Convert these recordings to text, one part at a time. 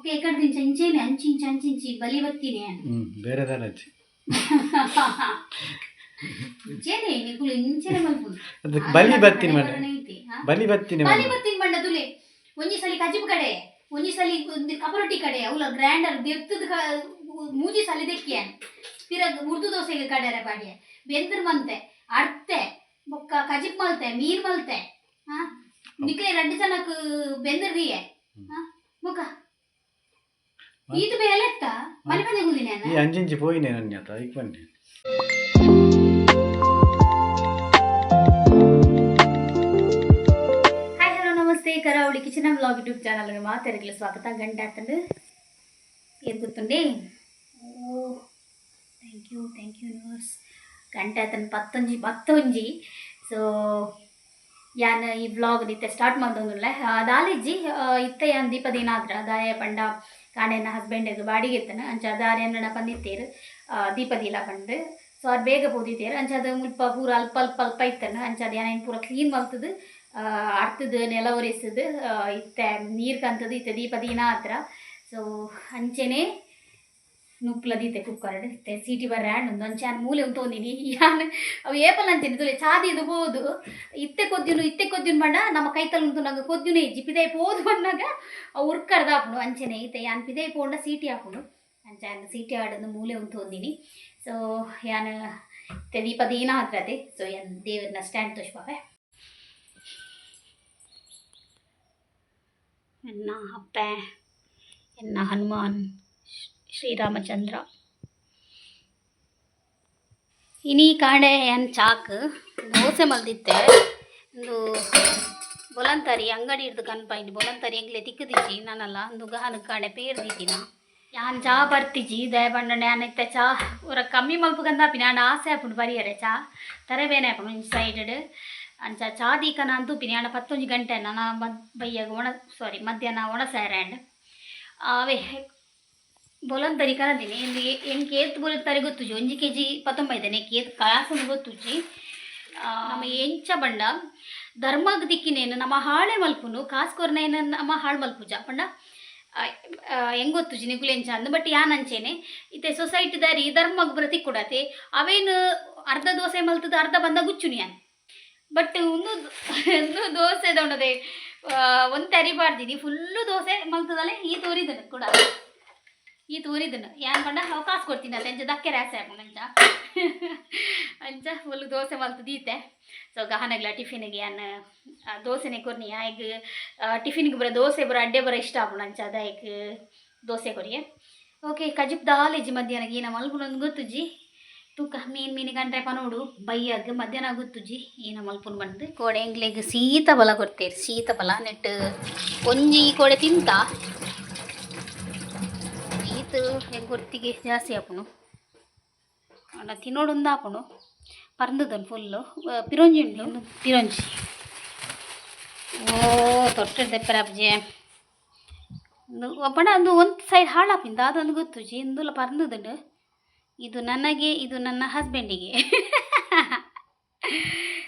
ఒక ఎక్కడ దించి అంచేమి అంచించి అంచించి బలివత్తినే ಬೇರೆದಾನ ಹಚ್ಚಿ ಇಂಚೇನೆ ನಿಕುಲು ಇಂಚೇನೆ ಮಲ್ಪುಂಡು ಅದಕ್ಕೆ ಬಲಿ ಬತ್ತಿನ ಮನೆ. ಬಲಿ ಬತ್ತಿನ ಮನೆ. ಬಲಿವತ್ತಿನ ಬಂಡ ತುಲೆ. ಒಂಜಿ ಸಲಿ ಕಜಿಬ್ ಕಡೆ ಒಂಜಿ ಸಲಿ ಒಂದ್ ಕಪರೊಟ್ಟಿ ಕಡೆ ಅವಲ ಗ್ರ್ಯಾಂಡರ್ ದೆತ್ತದ ಮೂಜಿ ಸಲಿ ದೆಕ್ಕಿಯ ತಿರ ಉರ್ದು ದೋಸೆಗೆ ಕಡೆ ಪಾಡಿಯ. ಬೆಂದ್ರ ಮಂತೆ ಅರ್ತೆ ಬೊಕ್ಕ ಕಜಿಪ್ ಮಲ್ತೆ ಮೀರ್ ಮಲ್ತೆ ಹಾ? ನಿಕ್ಲೆ ರಡ್ಡು ಜನಕ್ಕೆ ಬೆಂದ್ರಿಯೇ ಹಾ? ಬೊಕ್ಕ ಈತ ಬೇಲೆ ಎತ್ತ ಮನೆ ಬಂದೆ ಈಗ ಬನ್ನಿ. ಹಾಯ್ ಹಲೋ ನಮಸ್ತೆ. ಕರಾವಳಿ ಕಿಚನ್ ಬ್ಲಾಗ್ ಯೂಟ್ಯೂಬ್ ಚಾನಲ್ಗೆ ಮಾತಾಡಲಿಕ್ಕೆ ಸ್ವಾಗತ. ಗಂಟೆ ಆತಂಡು ಏನು ಗೊತ್ತುಂಡಿ ಓ thank you thank you universe ಗಂಟೆ ಆತಂಡು ಪತ್ತೊಂಜಿ ಪತ್ತೊಂಜಿ ಸೊ ಯಾನ್ ಈ ಬ್ಲಾಗ್ ನಿತ್ಯ ಸ್ಟಾರ್ಟ್ ಮಾಡ್ದೊಂದುಲ್ಲ ಅದಾಲಿಜಿ ಇತ್ತ ಯಾನ್ ದೀಪದ ದಿನ ಅದಾಯ ದಾಯ ಪಂಡ ಕಾಣೆನ ಹಸ್ಬೆಂಡಿಗೆ ಬಾಡಿಗೆ ಇತ್ತನ ಅಂಚ ಅದ ಅನ್ನಡ ಬಂದಿತ್ತೇರು. ದೀಪ ದೀಲ ಪಂಡು ಸೊ ಅದು ಬೇಗ ಪೋದಿತ್ತೇರು ಅಂಚ ಅದು ಮುಲ್ಪ ಪೂರ ಅಲ್ಪ ಅಲ್ಪ ಅಲ್ಪ ಇತ್ತನ. ಅಂಚ ಅದು ಏನೇನು ಪೂರ ಕ್ಲೀನ್ ಮಲ್ತದು ಅರ್ತದ ನೆಲ ಒರೆಸದು. ಇತ್ತೆ, ನೀರು ಕಂತದು. ಇತ್ತೆ ದೀಪದೀನ ಹತ್ರ. ಸೊ ಅಂಚೆನೆ ನುಪ್ಪಲದಿತ್ತೆ ಕುಕ್ಕರ್ ಇತ್ತೆ ಸೀಟಿ ಬರ್ರ್ಯಾಂಡ್ ಒಂದು ಅಂಚಾನ್ ಮೂಲೆ ಉಂಟೋಂದಿನಿ ಯಾನ್ ಅವು ಏಪಲ್ ಅಂತೀನಿ ಚಾದಿ ಇದು ಬೋದು. ಇತ್ತೆ ಕೊದ್ದಿನು ಇತ್ತೆ ಕೊದ್ದಿನ ಬಣ್ಣ, ನಮ್ಮ ಕೈತಲ್ ಉಂಟು ನಂಗೆ ಕೊದ್ದಿನ ಇಜ್ಜಿ. ಪಿದೈ ಪೋದು ಅವು ಉರ್ಕರ್ದ ಹಾಪುನು ಅಂಚೆನೆ ಇತ್ತೆ ಯಾನ್ ಪಿದೈ ಪೋಂಡ ಸೀಟಿ ಹಾಕೊಂಡು ಅಂಚಾನ್ ಸೀಟಿ ಆಡೋದು ಮೂಲೆ ಉಂಟೋಂದಿನಿ ಸೊ ಯಾನ್ ಇತ್ತೆ ದೀಪ ದಿನ ಹತ್ರತೆ. ಸೊ ಯಾನ್ ದೇವ್ರನ್ನ ಸ್ಟ್ಯಾಂಡ್ ತೋಷ್ಪಾವೆ ಎನ್ನ ಅಪ್ಪ ಎನ್ನ ಹನುಮಾನ್. ಶ್ರೀರಾಮಚಂದ್ರ. ಇನಿ ಕಾಡೆ ಏನು ಚಾಕ್, ದೋಸೆ ಮಲ್ದಿತ್ತೆ. ಒಂದು ಬೊಲಂತರಿ ಅಂಗಡಿ ಹಿಡ್ದು ಕನ್ಪಾಯ್ತು ಬೊಲಂತರಿ ಎಂಗ್ಲೆ ತಿಕ್ಕದಿಜ್ಜಿ, ನಾನಲ್ಲ, ಒಂದು ಗಹನ ಕಾಡೆ ಪೇರ್ ದಿತ್ತಿನ ಯಾನ್ ಚಾ ಬರ್ತಿಜಿ ದಯ ನಾನು ಇತ್ತೆ ಚಾ. ಊರ ಕಮ್ಮಿ ಮಲ್ಪಗಂದಾಪಿ ನಾನು ಆಸೆ ಆಪುಂಡು ಬರಿಯರೆ ಚಾ. ತರಬೇನೆ ಆಪುಂಡು ಇಂಚ ಸೈಡ್ ಅಂಚ ಚಾ ದೀಕನ ಅಂತೂ ಪಿನಿ ಆಂಡ ಪತ್ತೊಂಜಿ ಗಂಟೆ, ನಾನು ಮದ್ ಬಯ್ಯಾಗ ಒಣ ಸಾರಿ ಮಧ್ಯಾಹ್ನ ಒಣ ಸ್ಯಾರಂಡ್ ಅವೇ ಬೊಲಂತರಿ ಕರದಿನಿ ಎಂದು ಎಂಕ್ ಕೇತ್ ಬೊಲಂತರಿ ಗೊತ್ತುಜಿ ಒಂಜಿ ಕೆ ಜಿ ಪತ್ತೊಂಬೈದನೆ ಏತ್ ಕಾಸು ಗೊತ್ತುಜಿ ನಮ್ಮ ಎಂಚ ಬಂಡ ಧರ್ಮಗ್ ದಿಕ್ಕಿನೇನು ನಮ್ಮ ಹಾಳೆ ಮಲ್ಪುನು ಕಾಸ್ಕೊರ್ನೇನ ನಮ್ಮ ಹಾಳು ಮಲ್ಪುಜ ಪಂಡ ಹೆಂಗ್ ಗೊತ್ತುಜಿ ನಿಗುಲು ಎಂಚ ಅಂದ್ ಬಟ್ ಯಾನ್ ಅಂಚೆನೆ ಇತ್ತೆ ಸೊಸೈಟಿ ದಾರಿ ಧರ್ಮಗ್ ಬ್ರತಿ ತಿಕ್ಕುಡತೆ ಅವೇನು ಅರ್ಧ ದೋಸೆ ಮಲ್ತದ ಅರ್ಧ ಬಂದ ಗುಚ್ಚುನಿ ಯಾನ್ ಬಟ್ ಒಂದು ದೋಸೆ ದೊಂಡದೆ ಒಂದು ತರಿಬಾರ್ದಿನಿ ಫುಲ್ಲು ದೋಸೆ ಮಲ್ತದಲ್ಲೇ ಈ ತೋರಿದನು ಕೂಡ ಈ ತೋರಿದನು ಯಾನ್ ಪಂಡ? ಅವಕಾಶ ಕೊಡ್ತೀನಿ ಅಲ್ಲ ಎಂಚ ದಕ್ಕೆ ರಾಸೆ ಅಂಚ ಅಂಚ ಫುಲ್ ದೋಸೆ ಮಲ್ತದೀತೆ ಸೊ ಗಹನಗ್ಲ, ಟಿಫಿನ್ಗೆ ಏನು ದೋಸೆನೆ ಕೊರ್ನಿ ಈಗ ಟಿಫಿನ್ಗೆ ಬರೋ ದೋಸೆ ಬರೋ ಅಡ್ಡೆ ಬರೋ ಇಷ್ಟ ಆಪುಂಡು ಅಂಚ ಈಗ ದೋಸೆ ಕೊರಿಯೆ ಓಕೆ, ಕಜಿಪ್ ದಾಲೇಜಿ ಮಧ್ಯಾಹ್ನಗೆ ಏನ ಮಲ್ಪುನೊಂದು ಗೊತ್ತುಜಿ ತೂಕ, ಮೀನು ಮೀನು ಗಂಟ್ರೆ ಪನೋಡು ಬೈಯಾಗ, ಮಧ್ಯಾಹ್ನ ಗೊತ್ತುಜಿ ಏನ ಮಲ್ಪುನ್ ಬಂದು. ಕೋಡೆ ಎಂಗ್ಲೆಗ್ ಸೀತ ಬಲ ಕೊಡ್ತೇವೆ ಸೀತ ಬಲ ನೆಟ್ಟು, ಒಂಜಿ ಕೋಡೆ ತಿಂತ? ಈತು ಗೊತ್ತಿಗೆ ಜಾಸ್ತಿ ಆಪುನು ಅಲ್ಲ ತಿನ್ನೋಡೊಂದು ಆಪುನು ಪರಂದದನ್ ಫುಲ್ಲು ಪಿರೋಂಜಿ ಉಂಡು ಪಿರೋಂಜಿ. ಓ ತೊಟ್ಟೆ ದೆಪ್ಪರಾಬ್ಜಿ ಒಂದು ಒಬ್ಬಣ ಅದು ಒಂದು ಸೈಡ್ ಹಾಳಾಪಿಂದ ಅದೊಂದು ಗೊತ್ತುಜಿ ಇಂದುಲ ಪರ್ದದುಂಡು ಇದು ನನಗೆ ಇದು ನನ್ನ ಹಸ್ಬೆಂಡಿಗೆ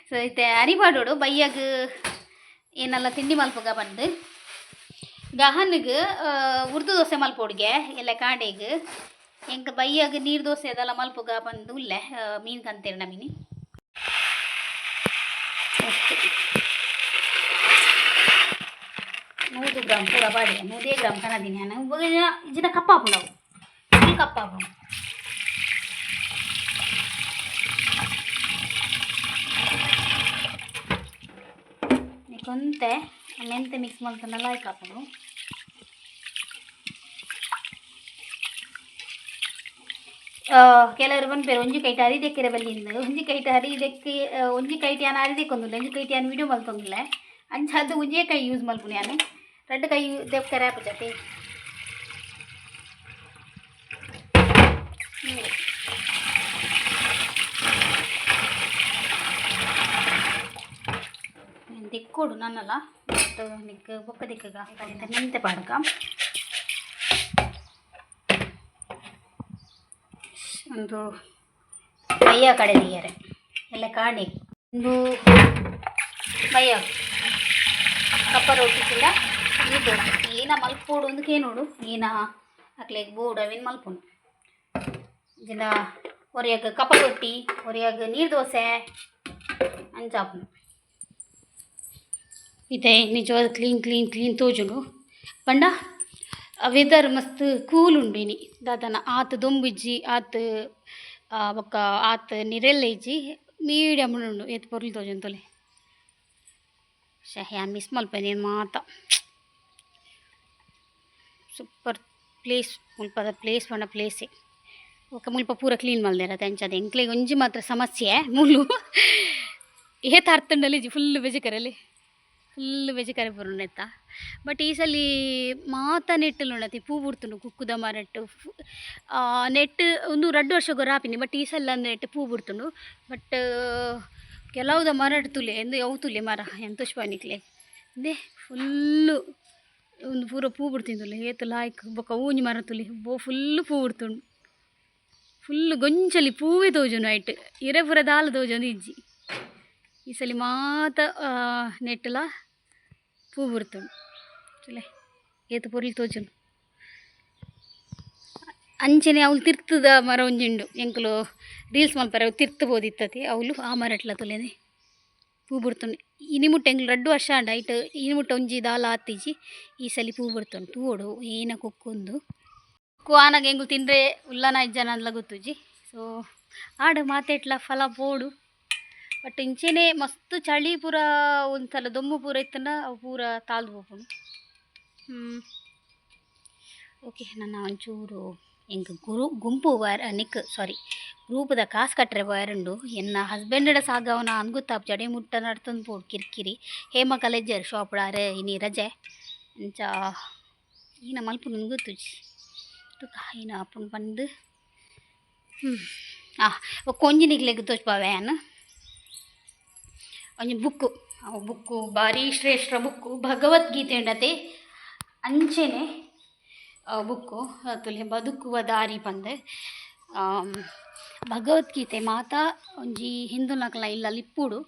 ಸೊ ಐತೆ ಅರಿಬಾಡೋಡು ಬೈಯಾಗ ಏನೆಲ್ಲ ತಿಂಡಿ ಮಲ್ಪಗ ಬಂದು. ಗಹನ್ಗೆ ಉರ್ದು ದೋಸೆ ಮಲ್ಪೋಡ್ಗೆ ಎಲ್ಲ ಕಾಡೆಗೆ ಎಂಕ ಬೈಯಾಗ ನೀರು ದೋಸೆ ಅದೆಲ್ಲ ಮಲ್ಪಗ ಬಂದು ಉಲ್ಲೆ ಮೀನು ಕಂತೇಳಿ ನಮೀನಿ ಅಷ್ಟು ನೂರು ಗ್ರಾಮ್ ಪೂರ ಬಾಡಿ ನೂರೇ ಗ್ರಾಮ್ ಕನದಿನಿ ನಾನು ಇಜಿನ ಕಪ್ಪಾಪು ನಾವು ಫುಲ್ ಕಪ್ಪಾಪು కొంతే ಮೆಂತೆ ಮಿಕ್ಸ್ ಮಾಡ್ಕೊಂಡೆಲ್ಲ ಹಾಕಿ ಹಾಕೋದು ಕೆಲವರು ಬಂದ್ಪೇರು ಒಂಜಿ ಕೈಟು ಅರಿದೆಕ್ಕಿರ ಬಲ್ಲಿಂದ ಒಂಜಿ ಕೈಟು ಅರಿದೆಕ್ಕಿ ಒಂಜಿ ಕೈಟಿ ಯಾನು ಅರಿದೆಕ್ಕೊಂದುಲ್ಲ ಒಂಜಿ ಕೈಟಿ ಯಾನು ವೀಡಿಯೋ ಮಲ್ತೊಂದಿಲ್ಲ ಅಂಚ ಅದು ಒಂಜೇ ಕೈ ಯೂಸ್ ಮಲ್ಪುನಿ ಯಾನು ரெண்டு கை தேவைக்கிற பச்சட்டி திக்கோடு நல்லா ನನ್ನಲ್ಲ ಮತ್ತು ನಿಕ್ ಬೊಕ್ಕ ದಿಕ್ಕಗ ನಿಂತೆ ಪಾಡಕ. ಒಂದು ಮೈಯ ಕಡೆ ದಿಯರೆ ಎಲ್ಲ ಕಾಣಿ. ಒಂದು ಮೈಯ ಕಪ್ಪ ರೊಟ್ಟಿ ಕೂಡ ಇದು. ಏನ ಮಲ್ಪೋಡು ಅಂದಕ್ಕೆ ನೋಡು ಏನ ಹಾಕ್ಲಿಕ್ಕೆ ಬೋಡು ಅವೇನು ಮಲ್ಪುನು ಇದನ್ನ ಒರೆಯಾಗ ಕಪ್ಪ ರೊಟ್ಟಿ ಒರೆಯಾಗ ನೀರು ದೋಸೆ ಅಂಚಾಪುನು ಇದೆ, ನಿಜವಾದ ಕ್ಲೀನ್ ಕ್ಲೀನ್ ಕ್ಲೀನ್ ತೋಜುಂಡು ಪಂಡ ವೆದರ್ ಮಸ್ತ್ ಕೂಲ್ ಉಂಡಿನಿ. ದಾದನ ಆತ ದೊಂಬಿಜ್ಜಿ, ಆತ ಬೊಕ್ಕ ಆತ ನೀರೆಲ್ಲ ಇಜ್ಜಿ ಮೀಡಿಯಮ್ ಉಂಡು. ಎತ್ ಪೊರ್ಲು ತೋಜಂತೊಲೆ ಶಹ್ಯಾ ಮಿಸ್ ಮಲ್ಪನೆ ಮಾತ. ಸೂಪರ್ ಪ್ಲೇಸ್ ಮುಲ್ಪದ ಪ್ಲೇಸ್ ಪಂಡ ಪ್ಲೇಸೇ ఒక ముಲ್ಪ పూర క్లీన్ మళ్ళీ తెంచది ఇంట్లో కొంచెం మాత్రం సమస్య ముళ్ళు ఏ తార్తుండాలి ಫುಲ್ బెజకరలే ಫುಲ್ ವೆಜಿಕರಿ ಬರುಣೆತ್ತ ಬಟ್ ಈ ಸಲ ಮಾತ ನೆಟ್ಟು ಉಂಡತಿ ಪೂ ಬಿಡ್ತುಂಡು ಕುಕ್ಕುದ ಮರಟ್ಟು ನೆಟ್ ಒಂದು ಎರಡು ವರ್ಷ ರಾಪಿನಿ ಬಟ್ ಈ ಸಲ ನೆಟ್ಟು ಪೂ ಬಿಡ್ತುಂಡು ಬಟ್ ಕೆಲವುದ ಮರಟ್ ತುಲೆ, ಎಂದು, ಯಾವ ತುಲೆ ಮರ, ಎಂತೋಷ್ ಪಾನಿಕ್ಲೆ. ದೇ, ಫುಲ್ಲು ಒಂದು ಪೂರ ಪೂ ಬಿಡ್ತಿಂದುಲೆ ಏತು ಲಾಯ್ಕ್ ಬೊಕ್ಕ ಊಂಜಿ ಮರ ತುಲಿ ಬೋ ಫುಲ್ಲು ಪೂ ಬಿಡ್ತುಂಡು ಫುಲ್ಲು ಗೊಂಚಲಿ ಪೂವೇ ತೋಜುನು ಐಟ್ ಇರೆ ಪೂರ ದಾಲ ತೋಜೊಂದು ಇಜ್ಜಿ. ಈ ಸಲ ಮಾತ ನೆಟ್ಟಲ ಪೂ ಬರ್ತುಂಡು ಚಲೆ. ಏತು ಪೊರ್ಲು ತೋಜುನು ಅಂಚನೆ ಅವಳು ತಿರ್ತದ ಮರ ಒಂಜುಂಡು. ಎಂಕುಲು ರೀಲ್ಸ್ ಮಲ್ಪರ ತಿರ್ತು ಬೋದಿತ್ತತಿ ಅವಳು ಆ ಮರ ಎಟ್ಲ ತುಲೆನೆ. ಪೂ ಬಿಡ್ತುಂಡು ರಡ್ಡು ವರ್ಷ ಅಂಡ ಐಟ್ ಇನಿಮುಟ್ಟ ಒಂಜಿ ದಾಲ ಆತಿಜಿ ಈ ಸಲಿ ಪೂ ಬಿಡ್ತುಂಡು ತೂಡು ಏನ ಕುಕ್ಕೊಂದು ಕುಕ್ಕು ಆನಾಗ ಹೆಂಗು ತಿಂದರೆ ಉಲ್ಲನ ಇಜ್ಜನ ಅಂದ್ಲ ಗೊತ್ತುಜಿ ಸೊ, ಆಡು ಮಾತೆಟ್ಲ ಫಲ ಬೋಡು ಬಟ್ ಇಂಚೆನೆ ಮಸ್ತ್ ಚಳಿ ಪೂರ ಒಂದ್ಸಲ ದೊಮ್ಮು ಪೂರ ಇತ್ತಂಡ ಅವು ಪೂರ ತಾಳ್ದು ಹೋಗ್ಕೊಂಡು ಹ್ಞೂ ಓಕೆ, ನನ್ನ ಒಂಚೂರು ಎಂಕ್ ಗುರು ಗುಂಪು ವೈರ್, ನಿಕ್ ಸಾರಿ ಗ್ರೂಪದ ಕಾಸು ಕಟ್ಟರೆ ವೈರಂಡು, ಎನ್ನ ಹಸ್ಬೆಂಡಡ ಸಾಗವನ ಅನ್ಗುತ್ತಾಪ್ ಜಡೆ ಮುಟ್ಟ ನಡ್ತಂದು ಪೋಡು ಕಿರಿಕಿರಿ. ಹೇಮ ಕಲೆಜ್ಜರ್, ಶಾಪ್ಡಾರೆ, ಇನಿ ರಜೆ. ಇಂಚ, ಈನ ಮಲ್ಪ ಗೊತ್ತುಜಿ ತುಕ ಏನ ಅಪ್ಪನ ಬಂದು ಹ್ಞೂ ಆ ಕೊಂಜಿನಿಗ್ಲೆಗ್ ತೋಚ್ಪಾವೇನು ಒಂಜಿ ಬುಕ್ಕು ಅವು ಬುಕ್ಕು, ಭಾರಿ ಶ್ರೇಷ್ಠ ಬುಕ್ಕು, ಭಗವದ್ಗೀತೆ ಅಂಡತೆ ಅಂಚೆನೆ ಬುಕ್ಕು ಅತುಲೆ ಬದುಕುವ ದಾರಿ ಬಂದೆ. ಭಗವದ್ಗೀತೆ ಮಾತ, ಒಂಜಿ ಹಿಂದೂ ನಕಲ ಇಲ್ಲ ಲಿಪ್ಪುಡು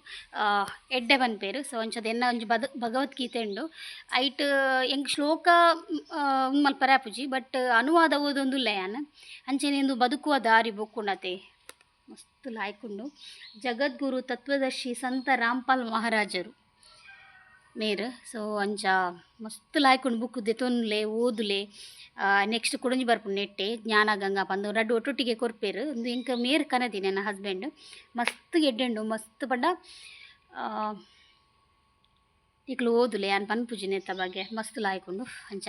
ಎಡ್ಡೆ ಎಡ್ಡೆ ಪೇರು. ಸೊ ಒಂಚದ ಎನ್ನ ಒಂಜಿ ಬದ, ಭಗವದ್ಗೀತೆ ಉಂಡು. ಐಟ್ ಎಂಕ್ ಶ್ಲೋಕ ಮಲ್ಪರಾಪುಜಿ ಬಟ್ ಅನುವಾದ ಓದೊಂದು ಯಾನ್. ಅಂಚೆನೆ ಬದುಕುವ ದಾರಿ ಬುಕ್ಕುಂಡತೆ ಮಸ್ತ್ ಲಾಯ್ಕುಂಡು. ಜಗದ್ಗುರು, ತತ್ವದರ್ಶಿ ಸಂತ ರಾಮ್ಪಾಲ್ ಮಹಾರಾಜರು. ಮೇರ್ ಸೊ ಅಂಚ ಮಸ್ತ್ ಲಾಯ್ಕೊಂಡು ಬುಕ್ ದೆತೊನ್ಲೆ ಓದುಲೆ ನೆಕ್ಸ್ಟ್ ಕುಡಂಜಿ ಬರ್ಪುಂಡು ನೆಟ್ಟೆ, ಜ್ಞಾನ, ಗಂಗಾ, ಪಂದು, ರಡ್ಡು ಒಟ್ಟೊಟ್ಟಿಗೆ ಕೊರ್ಪೇರು. ಒಂದು ಇಂಕ ಮೇರ್ ಕನದಿನ ನನ್ನ ಹಸ್ಬೆಂಡ್. ಮಸ್ತ್ ಎಡ್ಡೆಂಡು ಮಸ್ತ್ ಪಂಡ ಇಕ್ಲು ಓದುಲೆ, ಯಾನ್ ಪೂಜೆ ನೆತ್ತ ಬಗ್ಗೆ. ಮಸ್ತ್ ಲಾಯ್ಕೊಂಡು ಅಂಚ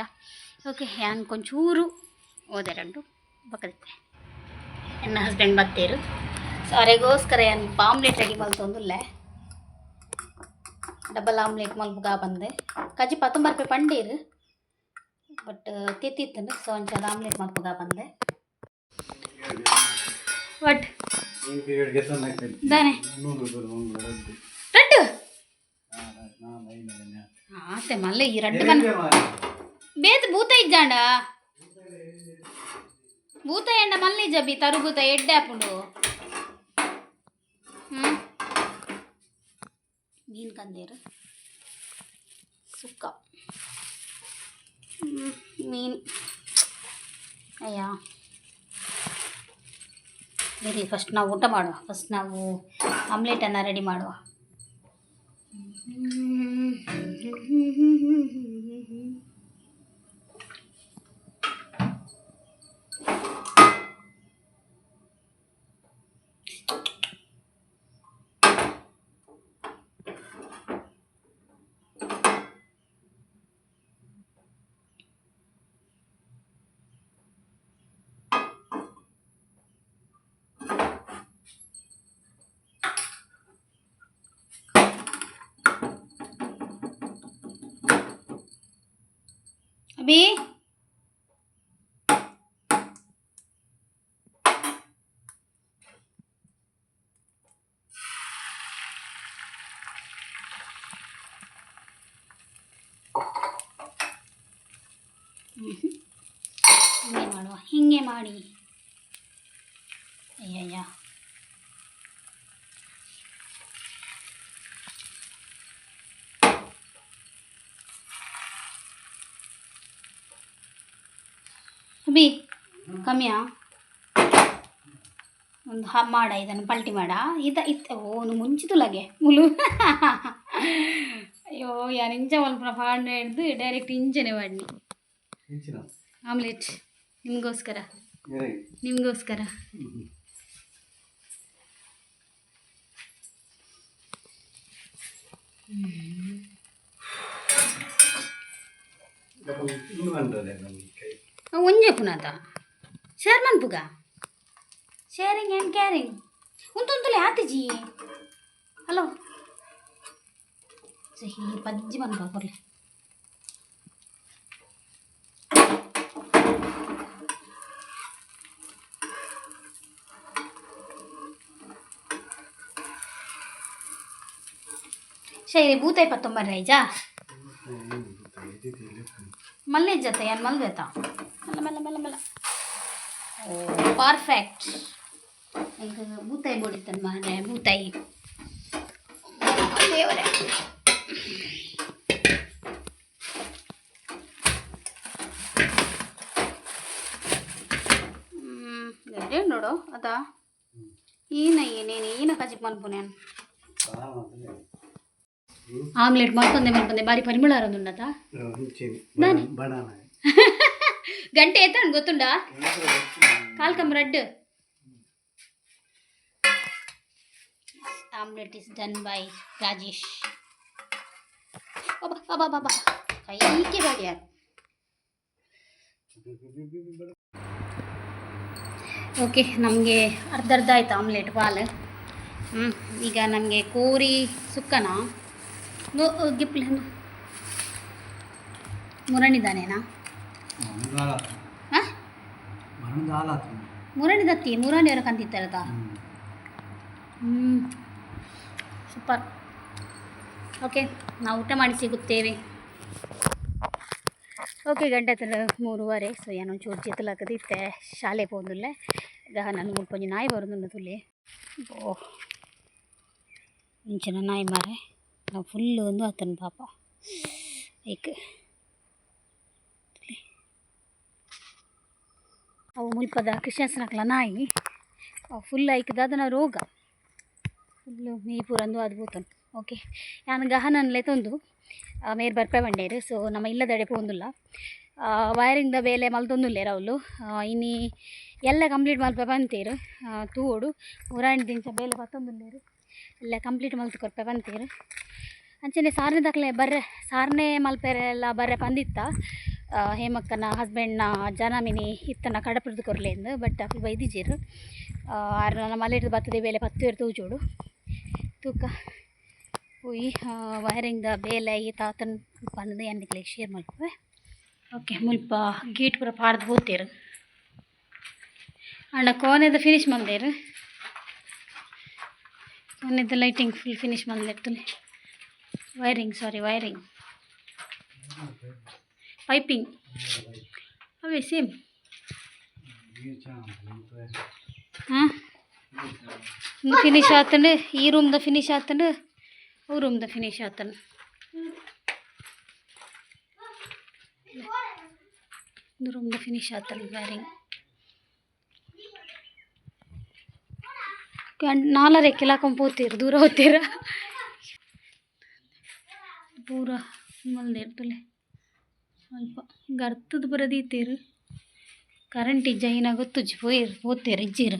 ಓಕೆ, ಯಾನ್ ಕೊಂಚೂರು ಓದರಂಡು ಬಕ್ಕದಿತ್ತೆ ನನ್ನ ಹಸ್ಬೆಂಡ್ ಬತ್ತೇರು ಸೊ ಅವರಿಗೋಸ್ಕರ ಏನು ಆಮ್ಲೆಟ್ ರೆಡಿ ಮಲ್ತೊಂದುಲ್ಲೆ ಡಬಲ್ ಆಮ್ಲೆಟ್ ಮಲ್ಪುಗ ಬಂದೆ ಕಜಿ ಪತ್ತೊಂಬತ್ತು ರೂಪಾಯಿ ಪಂಡೀರು ಬಟ್ ತಿತ್ತಿತ್ತಂಡು ಸೊ ಒಂಚೂರು ಆಮ್ಲೆಟ್ ಮಲ್ಪುಗ ಬಂದೆ ಹಾಕ್ತೇನೆ ದಾನೆ. ರಡ್ಡು. ಆತೆ ಮಲ್ಲ ಈ ರಡ್ಡು ಮನ ಬೇತ್ ಭೂತ ಇಜ್ಜಾಂಡ. ಭೂತ ಎಂಡ ಮಲ್ಲ ಇಜ್ಜಬಿ ತರುಭೂತ ಎಡ್ಡೆ ಹಾಪುಂಡು ಹ್ಞೂ ಮೀನು ಕಂದೇರು ಸುಕ್ಕ ಹ್ಮ್, ಮೀನು ಅಯ್ಯ ಸರಿ ಫಸ್ಟ್ ನಾವು ಊಟ ಮಾಡುವ ಫಸ್ಟ್ ನಾವು ಆಮ್ಲೆಟನ್ನು ರೆಡಿ ಮಾಡುವ ಅಭಿ ಹಿಂಗೆ ಮಾಡುವ ಹಿಂಗೆ ಮಾಡಿ ಅಯ್ಯಯ್ಯ ಅಭಿ ಕಮ್ಮಿಯಾ? ಒಂದು ಹಾ ಮಾಡ ಇದನ್ನು ಪಲ್ಟಿ ಮಾಡ. ಇದ ಇತ್ತ ಓನು ಮುಂಚಿತುಲಗೆ ಮುಲು. ಅಯ್ಯೋ ಯಾರು ಇಂಚ ಒಲ್ಪ ಪಾಂಡ ಹಿಡ್ದು ಡೈರೆಕ್ಟ್ ಇಂಚನೆ ಮಾಡಿ. ಆಮ್ಲೆಟ್ ನಿಮಗೋಸ್ಕರ. ನಿಮಗೋಸ್ಕರ. ಕೈ. ಒಂಜೆ ಪುನಾತ ಶೇರ್ ಮನ್ ಪುಗ? ಶೇರಿಂಗ್ ಆ್ಯಂಡ್ ಕ್ಯಾರಿಂಗ್ ಉಂತುಂತುಲೆ ಆತಿಜಿ? ಹಲೋ ಸಹಿ ಪಜ್ಜಿ ಮನ್ಪ ಕೊರ್ಲೆ ಶೈರಿ ಬೂತ ಪತ್ತೊಂಬರ್ರೈಜಾ ರೈಜಾ ಮಲ್ಲೆ ಜೊತೆ ಏನು ಮಲ್ಬೇತ ಮಲ್ಲ ಮಲ್ಲ ಮಲ್ಲ ಮಲ್ಲ ಓ. ಪರ್ಫೆಕ್ಟ್ ಈಗ ಬೂತಾಯಿ ಬಡಿತಾನೆ ಮಾರೆ ಬೂತಾಯಿ ದೇವರೇ. ಹ್ಮ್, ಗಡ್ಡೆ ನೋಡು ಅದ? ಏನ ಏನೇನು ಏನ ಕಜಿಪ್ ಮನ್ಪುನೇನು ಆಮ್ಲೆಟ್ ಮಾಡ್ಕೊಂಡೆ ಮನ್ಪಂದೆ ಬಾರಿ ಪರಿಮಳ ಅರೊಂದುಂಡತ ನಾನು. ಗಂಟೆ ಎತ್ತ ಗೊತ್ತುಂಡಾ? ಕಾಲ್ಕಂ red omelette is done by Rajesh. ಅಬ್ಬಾ ಕೈಗೆ ಬೇಡ ಯಾರು. ಓಕೆ, ನಮಗೆ ಅರ್ಧ ಅರ್ಧ ಆಯ್ತು ಆಮ್ಲೆಟ್ ಪಾಲು. ಹ್ಞೂ ಈಗ ನಮಗೆ ಕೋರಿ ಸುಕ್ಕನ? ಗಿಪ್ಲಿ ಮುರಣಿದಾನೇನಾ ಹಾಂ ಮುರಣಿದತ್ತಿ ಮುರಾಣಿ ಅವರ ಕಂತಿತ್ತಾರತ ಹ್ಞೂ ಸೂಪರ್ ಓಕೆ ನಾವು ಊಟ ಮಾಡಿ ಸಿಗುತ್ತೇವೆ ಓಕೆ ಗಂಟೆ ಹತ್ರ ಮೂರುವರೆ ಸೊ ಏನೋ ಚೂರು ಚಿತ್ತಲಾಕದಿತ್ತೆ ಶಾಲೆ ಹೋದಿಲ್ಲ ಈಗ ನಾನು ಮುಲ್ಪೊಂಜಿ ನಾಯಿ ಬರೋದು ತುಲಿ ಓ ಇಂಚಿನ ನಾಯಿ ಮಾರೆ ನಾವು ಫುಲ್ಲು ಒಂದು ಆತನ ಪಾಪ ಏಕ್ ಅವು ಮುಲ್ಪದ ಕೃಷ್ಣಸ್ನಕ್ಲ ನಾಯಿ ಅವು ಫುಲ್ ಐಕದಾದನ ರೋಗ. ಫುಲ್ಲು ಮೇಪುರಂದು ಅದ್ಭುತ ಓಕೆ ನಾನು ಗಹನನ್ಲೆ ತಂದು ಮೇರ್ ಬರ್ಪೆ ಬಂಡೇರು ಸೊ ನಮ್ಮ ಇಲ್ಲದಡೆ ಪೋಂದುಲ್ಲ. ವೈರಿಂಗ್ದ ಬೇಲೆ ಮಲ್ತೊಂದುಲ್ಲೆ ರೌಲು. ಇನ್ನಿ ಎಲ್ಲ ಕಂಪ್ಲೀಟ್ ಮಲ್ಪೆ ಬಂತೇರು ತೂಡು ಉರಾಣಿ ದಿಂಚ ಬೇಲೆ ಬತ್ತೊಂದುಲ್ಲೇರು ಎಲ್ಲ ಕಂಪ್ಲೀಟ್ ಮಲ್ತು ಕೊರ್ಪೆ ಬಂತೇರು. ಅಂಚನೆ ಸಾರನೆ ದಾಖಲೆ ಬರ್ರೆ ಸಾರನೆ ಮಲ್ಪೆರೆಲ್ಲ ಬರ್ರೆ ಬಂದಿತ್ತ ಆ, ಹೇಮಕ್ಕನ ಹಸ್ಬೆಂಡ್ನ ಜನಾಮಿನಿ ಇತ್ತನ ಕಡಪುರದ ಕೊರ್ಲೆಂದು ಬಟ್ ಅಪ್ಪ ಬೈದಿಜೀರು. ಆರು ನನ್ನ ಮಲೆಡ್ದು ಬತ್ತದೆ ಬೇಲೆ ಪತ್ತು ಇರ್ತು ತೂಜೋಡು ತೂಕ ವೈರಿಂಗ್ ವೈರಿಂಗ್ದ ಬೇಲೆ ಈ ತಾತನ ಬಂದು ಎಣ್ಣೆ ಶೇರ್ ಮಲ್ಪೆ ಓಕೆ ಮುಲ್ಪ ಗೇಟ್ ಪೂರ ಪಾಡ್ದು ಹೋಗ್ತೇರು ಅಣ್ಣ ಕೋನೆದ ಫಿನಿಶ್ ಬಂದೇರು ಕೋನೆದ ಲೈಟಿಂಗ್ ಫುಲ್ ಫಿನಿಶ್ ಮಂದಿರ್ತದೆ ವೈರಿಂಗ್ ಸಾರಿ ವೈರಿಂಗ್ ಪೈಪಿಂಗ್ ಅವೇ ಸೇಮ್ ಹಾಂ ಒಂದು ಫಿನಿಶ್ ಆತಂಡು ಈ ರೂಮ್ದ ಫಿನಿಶ್ ಆತಂಡು ಅವು ರೂಮ್ದ ಫಿನಿಶ್ ಆತಂಡು ಒಂದು ರೂಮ್ದ ಫಿನಿಶ್ ಆತಂಡು ವೈರಿಂಗ್ ನಾಲರೆ ಕೆಲಾಕೊಂಡ್ ಪೋತೀರು ದೂರ ಹೋಗ್ತೀರ ಪೂರ ಮಲ್ದಿರ್ತಲೆ ಸ್ವಲ್ಪ ಗರ್ತದ ಬರದೀತೀರು ಕರೆಂಟ್ ಇಜ್ಜ ಗೊತ್ತುಜ್ಜಿ ಪೋಯಿರು ಪೋತೀರು ಇಜ್ಜಿರು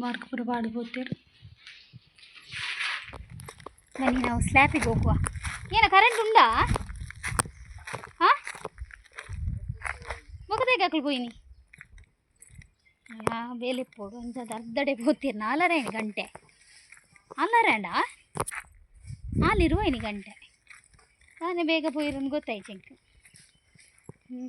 ಮಾರ್ಕ್ ಬರಬಾರ್ದು ಪೋತೀರು ಬನ್ನಿ ನಾವು ಸ್ಲ್ಯಾಪಿಗೆ ಹೋಗುವ. ಏನ ಕರೆಂಟ್ ಉಂಡಾ? ಹಾಂ? ಮುಖದಾಗ ಹಾಕಲು ಪೋಯಿನಿ ಯಾ ಪೋಡು. ಅಂಚದ ಅರ್ಧಡೆ ಪೋತೀರು ನಾಲರೆ ಗಂಟೆ. ಅಲ್ಲರೇಂಡ ನಾಲಿರುವ ಇನಿ ಗಂಟೆ ನಾನೇ ಬೇಗ ಪೋಯಿರೋನು ಗೊತ್ತಾಯ್ತು ಎಂಕ್ ಹ್ಞೂ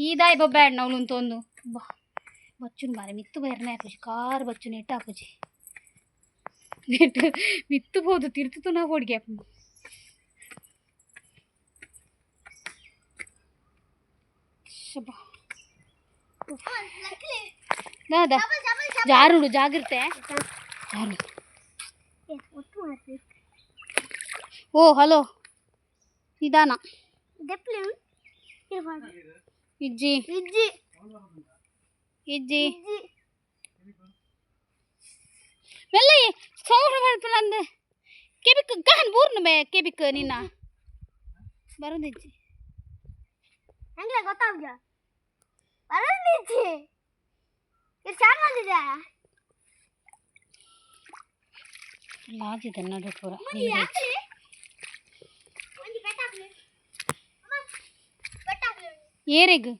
ಈದಾಯ್ ಬೊಬ್ಬ್ಯಾಡ್ ನವ್ಲು ತೊಂದು ಬಾ ಬಚ್ಚುನ್ ಮಾರೆ ಮಿತ್ತು ಬೈರ್ನೆ ಹಾಕುಜಿ ಕಾರ್ ಬಚ್ಚು ನೆಟ್ಟು ಹಾಕುಜಿ ನೆಟ್ಟು ಮಿತ್ತು ಬೋದು ತಿರ್ತು ನಾ ಹೊಡ್ಗೆ ಶಬಾ ದಾದಾ ಜಾರುಡು ಜಾಗ್ರತೆ. ಜಾರು ಓ ಹಲೋ. ನಿಧಾನ. ದೆಪ್ಲೆ ಇಜ್ಜಿ. ಇಜ್ಜಿ. ಇಜ್ಜಿ. ಇಜ್ಜಿ. ಮೆಲ್ಲ ಸೌಂಡ್ ಮಾಡ್ಪಂದು ಕೆಬಿಕ್ ಗಹನ್ ಬೂರ್ನು ಬೇ ಕೆಬಿಕ್ ನಿನ್ನ. ಬರೋದು ಇಜ್ಜಿ ಹೆಂಗೆ ಗೊತ್ತಾಗ್ಜ ಬರೋದು ಇಜ್ಜಿ ಇದು ಚಾರ್ ಬಂದಿದೆ ಲಾಜಿದೆ ನಡು ಪೂರ ಒಂದು ಯಾಕ್ರಿ ಒಂದು ಬೆಟ್ಟಾಗ್ಲಿ ಅಮ್ಮ ಬೆಟ್ಟಾಗ್ಲಿ ಏರೆಗ್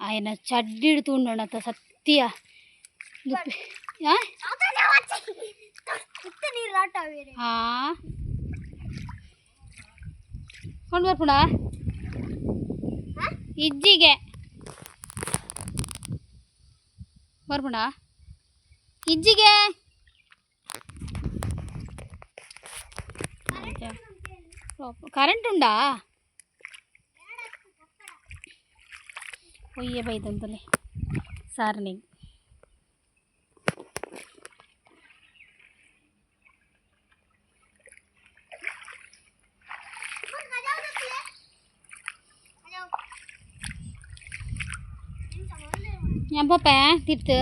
ఆయన చడ్డీడు తూండత సత్య దుప్పి ఆ? ಅವತಾರ ವಾಚಿ ಉತ್ತ ನೀರು ಆಟ ಬೇರೆ ఆ. ಕೊಂಡು ยังพ่อแปะติดเตอ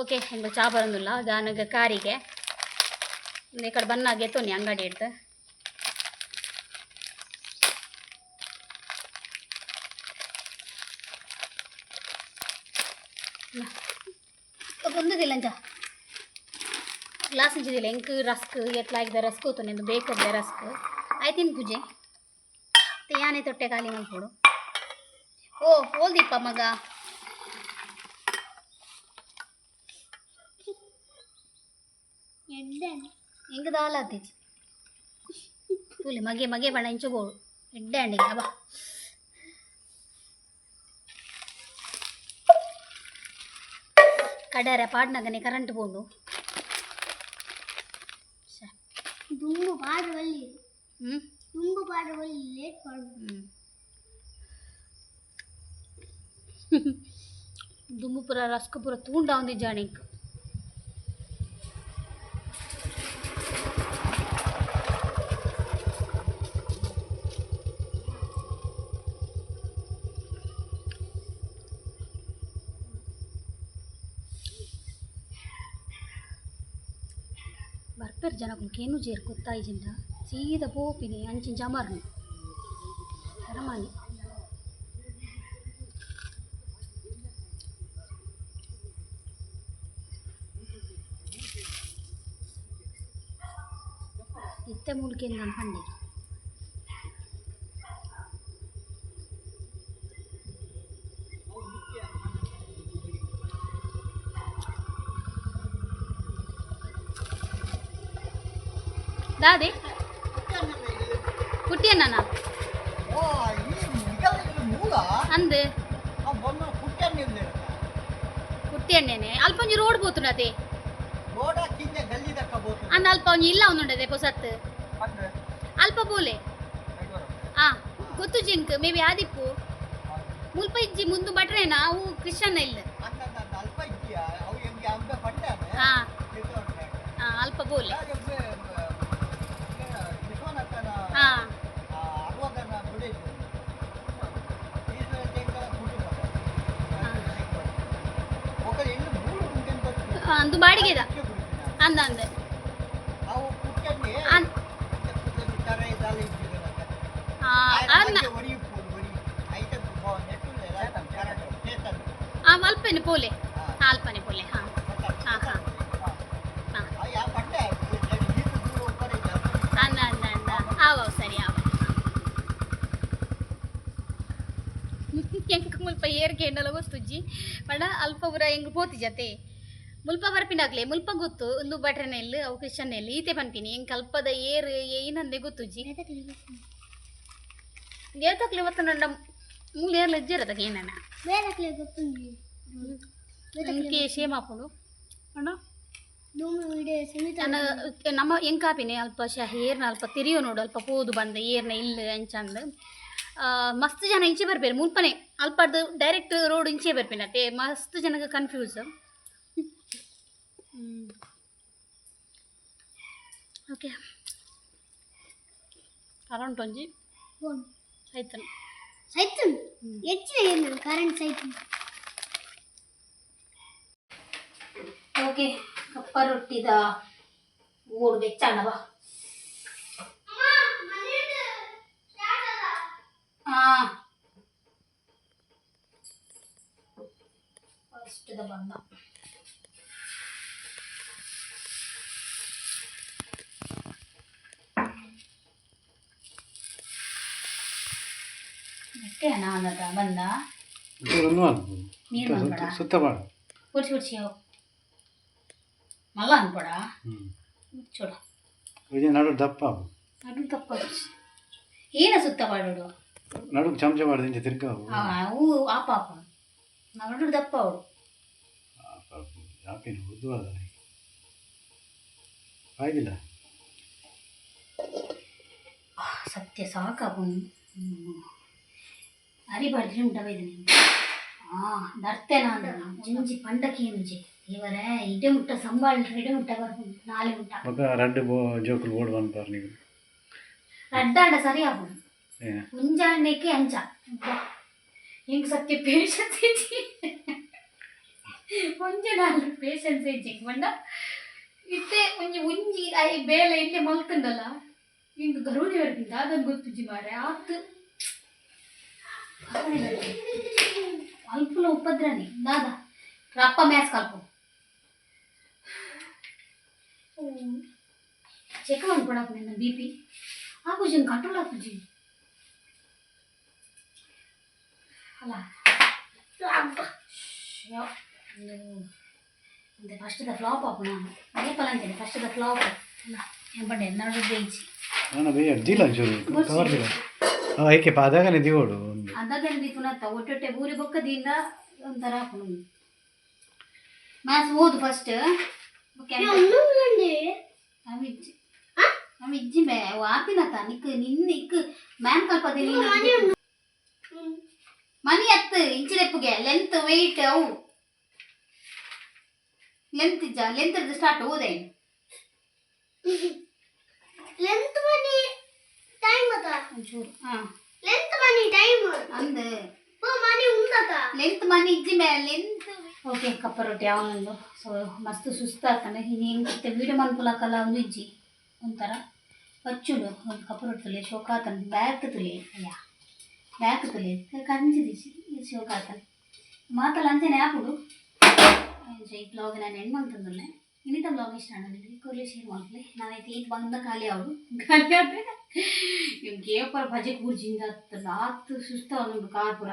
ಓಕೆ ಹೆಂಗೆ ಚಾ ಬರೋದಿಲ್ಲ ಈಗ ನನಗೆ ಕಾರಿಗೆ. ಈ ಕಡೆ ಬನ್ನಾಗೆ ತೊನಿ ಅಂಗಡಿ ಇಡ್ದು ಒಂದಿಲ್ಲ ಅಂಜ? ಗ್ಲಾಸ್ ಇಂಚಿದಿಲ್ಲ ಹೆಂಗೆ ರಸ್ಕ್ ಎತ್ಲಾಗಿದೆ ರಸ್ಕ್ ಹೋತು ನಿಂದು ಬೇಕದ್ದೆ ರಸ್ಕ್. ಆಯ್ತು ಇನ್ನು ಪೂಜೆ. ಯಾನೇ ತೊಟ್ಟೆ ಖಾಲಿ ಮಾಡಿಕೊಡು. ಓ ಓಲ್ದಿಪ್ಪ ಮಗ ಹೆಂಗೆ ದಾಲ ಹತ್ತಿಚ್ಚಿ ತೂಲಿ ಮಗೆ ಮಗೆ ಬಣ್ಣ ಇಂಚಬೋಳು ಎಡ್ಡೆ ಅಂಡಿಗೆ ಅಬ್ಬ ಕಡಾರೆ ಪಾಡ್ನಾಗನೆ ಕರೆಂಟ್ ಬೋಂಡು ದುಂಬು ಪಾಡು ಬಲ್ಲಿ ಹ್ಞೂ ದುಂಬು ಪಾಡು ಬಲ್ಲಿ ರಸ್ಕಪುರ ತೂಂಡ ಒಂದು ಜಾಣಿಕ್ ಬರ್ಪೇರು ಜನಕ್ಕೇನು ಜೇರು ಗೊತ್ತಾಯ್ಜಿಂದ? ಸೀದಾ ಪೋಪಿನಿ ಅಂಚಿನ ಜಮರ್ನಿ. ರಮಾನಿ ಮತ್ತೆ ಮೂಲಿಕೆಯಿಂದ ಅನ್ಕೊಂಡೆ ದಾದಿ ಕುಟ್ಟಿಯನ್ನ ಅಂದೆ. ಕುಟ್ಟಿ ಎಣ್ಣೆನೆ ಅಲ್ಪ ಒಂಜಿ ರೋಡ್ ಪೋತುಂಡದೆ ಅಂದ ಅಲ್ಪ ಒಂಜಿ ಇಲ್ಲ ಒಂದುಂಡದೆ ಪೊಸತ್ತು ಅಲ್ಪ ಬೋಲೆ. ಆ, ಗೊತ್ತು ಜಿಂಕ್ ಮೇಬಿ ಆದಿಪ್ಪು. ಮುಲ್ಪ ಇಜ್ಜಿ ಮುಂದು ಬಟ್ರೆ ನಾವು ಕ್ರಿಶ್ಚನ್ ಇಲ್ಲ. ಅಲ್ಪ ಬೋಲೆ. ಅಂದು ಬಾಡಿಗೆದ. ಅಂದ ವಿಶ್ವನಾಥನ ಆ ಅಲ್ಪನೆ ಪೋಲೆ, ಹಾ. ಹಾ ಹಾ. ಹಾ. ಒಬ್ಬರೇ ಅಂದ ಅಂದ ಅಂದ ಆವ, ಸರಿ, ಆವ. ಎಂಕ ಮುಲ್ಪ ಏರ್ಗೆ ಎಂಡಲ ವಸ್ತುಜ್ಜಿ ಪಂಡ ಅಲ್ಪ ಪುರ ಎಂಗ್ ಪೋತಿ ಜತೆ? ಮುಲ್ಪ ಬರ್ಪಿನಾಗ್ಲೆ ಮುಲ್ಪ ಗೊತ್ತು. ಒಂದು ಬಟ್ರೆನ ಇಲ್ಲಿ ಅವು ಕ್ರಿಶ್ಚನ್ ಇಲ್ಲಿ ಈತೆ ಪನ್ಪಿನಿ. ಎಂಕ್ ಅಲ್ಪದ ಏರ್, ಏನಂದೆ ಗೊತ್ತುಜ್ಜಿ? ಏತಕ್ಲೆ ಇವತ್ತು ನನ್ನ ಮೂಲ ಏರ್ಲ ಇಜ್ಜಿರದಾಗ ಏನನ? ಬೇರೆ ಗೊತ್ತುಂಡಿ ಎಂಕೆ ಶೇಮ್ ಹಾಕೊಂಡು. ಅಣ್ಣ? ಧೂಮು ವಿಡಿಯೋ ಸಮೇತ ನನ್ನ ನಮ್ಮ ಎಂಕಾಪಿನಿ ಅಲ್ಪ ಶ ಏರ್ನ ಅಲ್ಪ ತಿರಿಯೋ ನೋಡು ಅಲ್ಪ ಪೋದು ಬಂದ ಏರ್ನ ಇಲ್ಲ ಅಂಚಂದ ಆ, ಮಸ್ತ್ ಜನ ಇಂಚೆ ಬರ್ಬೇರು ಮುಲ್ಪನೆ ಅಲ್ಪದ್ದು ಡೈರೆಕ್ಟ್ ರೋಡ್ ಇಂಚೆ ಬರ್ಪಿನತ್ತೆ ಮಸ್ತ್ ಜನಕ್ಕೆ ಕನ್ಫ್ಯೂಸ್ ಓಕೆ ಕರೆಂಟ್ ಒಂಜಿ? ಫೋನ್. ಆಯ್ತು ಸೈತನ್? ಹೆಚ್ಚಿನ ಏನು ಕರೆಂಟ್ ಸೈತನ್? ಓಕೆ ಕಪ್ಪ ರೊಟ್ಟಿದ ಓಡು ಬೆಚ್ಚಣ್ಣವ ಹಾಂ. ಫಸ್ಟ್ದ ಬಂದ. ಸುತ್ತ ಮಾಡಿ. ಕುಡ್ಸಿ ಕುಡ್ಸಿ ಅವು ಮಲ್ಲ అనుకోడా చూడ నడు దప్ప ನಡು ದಪ್ಪ ಆಗು. ಅದು నడు ಏನ ಸುತ್ತ ಮಾಡೋಡು ನಡುಗೆ ಚಮಚ పాప నడు ದಪ್ಪ ಅವಳು ಯಾಕೆ ಉದ್ದು ಅದ ಆಗಿಲ್ಲ. ಸತ್ಯ ಸಾಕಾಪು ಅರಿಬಾರ್ದು ಉಂಟ ಬೈದು ಹಾಂ ದರ್ತೆ ಅಂದ್ರೆ ಒಂಜಿ ಪಂಡಕ್ಕೆ ಮುಂಚೆ ಇವರೇ ಇಡೆ ಮುಟ್ಟ ಸಂಬಾಳ ಇಡೆ ಮುಟ್ಟ ಬರ್ಬೋದು ನಾಳೆ ಮುಟ್ಟ. ಮಗ ರೆಡ್ ಬೋ ಜೋಕುಲು ಓಡ್ ಬಂದ್ಬಾರ ನೀವು. ರಡ್ಡಾಂಡ ಸರಿ ಆಪುಡು ಏ. ಮುಂಜಾನೆಕ್ಕೆ ಅಂಚ ಹಿಂಗೆ ಸತ್ಯ ಪೇಷನ್ಸ್ ಹೆಚ್ಚಿ ಮುಂಜಾನೆ ಪೇಷನ್ಸ್ ಹೆಚ್ಚಿ ಬಂಡ ಇತ್ತೆ ಒಂಜಿ ಒಂಜಿ ಐ ಬೇಲೆ ಇಲ್ಲೇ ಮಲ್ಕಂದಲ್ಲ. ಹಿಂಗೆ ಗರುಡಿ ಬರ್ತಿದ್ದ ಅದನ್ನು ಗೊತ್ತಿಜ್ಜಿ ಮಾರೆ ಆತು. ಅಲ್ಪುಲ ಉಪದ್ರನಿ. ದಾದ ರಪ್ಪ ಮ್ಯಾಸ್ ಕಲ್ಪು. ಚೆಕ್ ಮಾಡ್ಕೊಡಕ್ಕೆ ನನ್ನ ಬಿ ಪಿ ಆ ಪೂಜನ್ ಕಂಟ್ರೋಲ್ ಆ ಪೂಜಿ ಅಲ್ಲ అంటే ఫస్ట్ ద ఫ్లాప్ అప్పుడు నేపాలంటే ఫస్ట్ ద ఫ్లాప్ ఏంపండి ఎన్నాడు వేయించి ಏಕೆ ಪಾದಾಗನೆ ದಿವಡು ಅದಾಗನೆ ದಿಪ್ಪುನ ಒಟ್ಟೊಟ್ಟೆ ಊರಿ ಬೊಕ್ಕ ದೀನ ಒಂಥರ ಹಾಕೊಂಡು ಮ್ಯಾಥ್ಸ್ ಓದು ಫಸ್ಟ್ ಆತಿನತ್ತ ನಿಕ್ ನಿನ್ನ ಇಕ್ ಮ್ಯಾನ್ ಕಲ್ಪದೆ ನೀನು ಮನಿ ಹತ್ತು ಇಂಚಿಲೆಪ್ಪುಗೆ ಲೆಂತ್ ವೆಯ್ಟ್ ಅವು. ಲೆಂತ್ ಇಜ್ಜ ಲೆಂತ್ ಸ್ಟಾರ್ಟ್ ಓದೆ. ಲೆಂತ್ ಮನಿ ಟೈಮ್ ಅದ ಒಂಚೂರು ಹಾ. ಲೆಂತ್ ಮನಿ ಟೈಮ್ ಅಂದೆ. ಓ ಮನಿ ಉಂದತ ಲೆಂತ್ ಮನಿ ಇಜ್ಜಿ ಮೇ ಲೆಂತ್ ಓಕೆ ಕಪ್ಪ ರೊಟ್ಟಿ ಅವನೊಂದು ಸೊ ಮಸ್ತ್ ಸುಸ್ತಾಗ್ತಾನೆ ಇನ್ನು ಹೆಂಗೆ ವೀಡಿಯೋ ಮನ್ಪುಲಕಲ್ಲ ಒಂದು ಇಜ್ಜಿ ಒಂಥರ ಪಚ್ಚುಡು ಒಂದು ಕಪ್ಪ ರೊಟ್ಟಿ ತುಳಿ ಶೋಕಾತನ ಬ್ಯಾಕ್ ತುಳಿ ಅಯ್ಯ ಬ್ಯಾಕ್ ತುಳಿ ಕಂಚಿದಿಸಿ ಶೋಕಾತನ ಮಾತಲ್ಲ ಅಂಚನೆ ಹಾಕುಡು ಈ ಬ್ಲಾಗ್ ನಾನು ಹೆಣ್ಣು ಅಂತಂದಲ್ಲೇ ಇನ್ನಿತ ಬ್ಲಾಗ್ ಇಷ್ಟ ನನಗೆ ಕೂಡಲೇ ಶೇರ್ ಮಾಡ್ಲಿ ನಾನೈತೆ ಈಗ ಬಂದ ಖಾಲಿ ಅವಳು ಖಾಲಿ ಆದರೆ ನಿಮ್ಗೆ ಏಪರ್ ಭಜೆ ಕೂರ್ಜಿಂದ ರಾತ್ ಸುಸ್ತ ಒಂದು ಕಾರ್ ಪುರ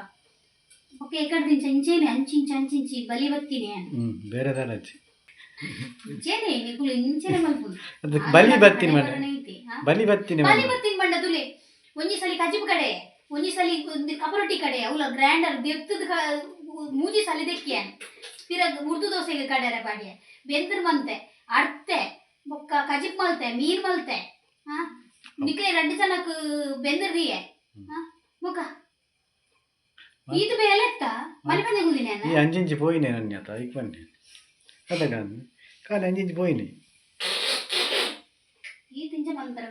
ಓಕೆ ಎಕಡ್ದು ಇಂಚ ಇಂಚೇನೆ ಅಂಚಿ ಇಂಚ ಅಂಚಿ ಇಂಚಿ ಬಲಿ ಬತ್ತಿನೇ ಹ್ಮ್ ಬೇರೆ ದಾರ ಹಚ್ಚಿ ಇಂಚೇನೆ ನಿಕುಲು ಇಂಚೇನೆ ಮಲ್ಪುಂಡು ಅದಕ್ಕೆ ಬಲಿ ಬತ್ತಿನ ಮಂಡ ಬಲಿ ಒಂಜಿ ಸಲಿ ಕಜಿಬ್ ಕಡೆ ಒಂಜಿ ಸಲಿ ಕಪರೊಟ್ಟಿ ಕಡೆ ಅವಲ ಗ್ರ್ಯಾಂಡರ್ ಬೆತ್ತದ ಮೂಜಿ ಸಲಿ ದೆಕ್ಕಿಯ ತಿರ ಉರ್ದು ದೋಸೆಗೆ ಕಡೆರ ಪಾಡಿಯ. ಬೆಂದ್ರ ಮಂತೆ ಅರ್ತೆ ಬೊಕ್ಕ ಕಜಿಪ್ ಮಲ್ತೆ ಮೀರ್ ಮಲ್ತೆ ಹಾ ನಿಕ್ಲೆ ರೆಡ್ಡು ಜನಕ್ಕೆ ಬೆಂದ್ರಿಯೇ ಹಾ ಬೊಕ್ಕ. ಈತ ಬೇಲೆತ್ತ ಮನೆ ಬಂದೆ ಗುದಿನ ಈ ಅಂಜಿಂಚಿ ಪೋಯಿನೆ ನನ್ನ ಆತ ಈಗ ಬನ್ನಿ ಅದಾಗ ಕಾಲು ಅಂಜಿಂಚಿ ಪೋಯಿನಿ ಈ ತಿಂಚ ಮಂತರ